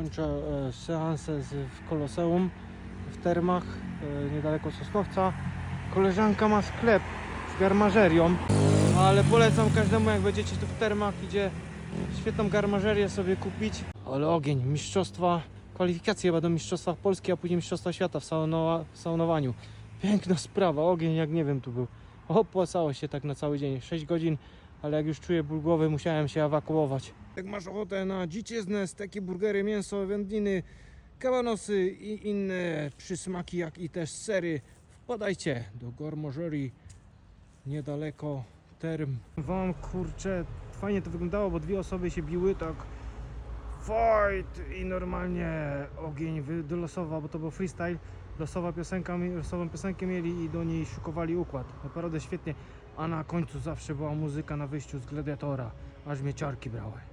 kończę e, seansę w Koloseum w Termach, e, niedaleko Sosnowca. Koleżanka ma sklep z garmażerią, ale polecam każdemu, jak będziecie tu w Termach, idzie świetną garmażerię sobie kupić. Ale ogień, mistrzostwa, kwalifikacje do mistrzostwa Polski, a później mistrzostwa świata w, saunowa, w saunowaniu. Piękna sprawa, ogień jak nie wiem tu był. Opłacało się tak na cały dzień, 6 godzin, ale jak już czuję ból głowy, musiałem się ewakuować. Jak masz ochotę na dziczyznę, steki, burgery, mięso, wędliny, kabanosy i inne przysmaki, jak i też sery, wpadajcie do Gormożerii niedaleko Term. Wam kurczę, fajnie to wyglądało, bo dwie osoby się biły, tak fight i normalnie ogień wylosował, bo to był freestyle. Losowa piosenka, losową piosenkę mieli i do niej szykowali układ. Naprawdę świetnie. A na końcu zawsze była muzyka na wyjściu z Gladiatora, aż mnie ciarki brały.